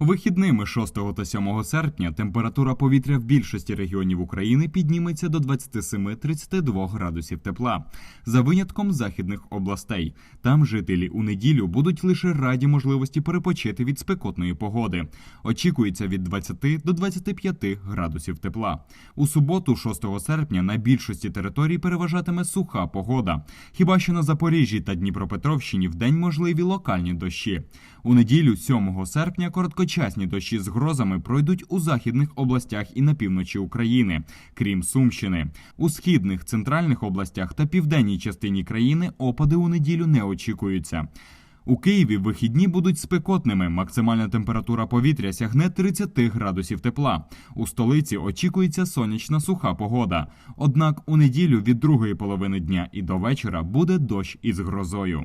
Вихідними 6 та 7 серпня температура повітря в більшості регіонів України підніметься до 27-32 градусів тепла, за винятком західних областей. Там жителі у неділю будуть лише раді можливості перепочити від спекотної погоди. Очікується від 20 до 25 градусів тепла. У суботу, 6 серпня, на більшості територій переважатиме суха погода. Хіба що на Запоріжжі та Дніпропетровщині вдень можливі локальні дощі. У неділю, 7 серпня, короткочасні дощі з грозами пройдуть у західних областях і на півночі України, крім Сумщини. У східних, центральних областях та південній частині країни опади у неділю не очікуються. У Києві вихідні будуть спекотними. Максимальна температура повітря сягне 30 градусів тепла. У столиці очікується сонячна суха погода. Однак у неділю від другої половини дня і до вечора буде дощ із грозою.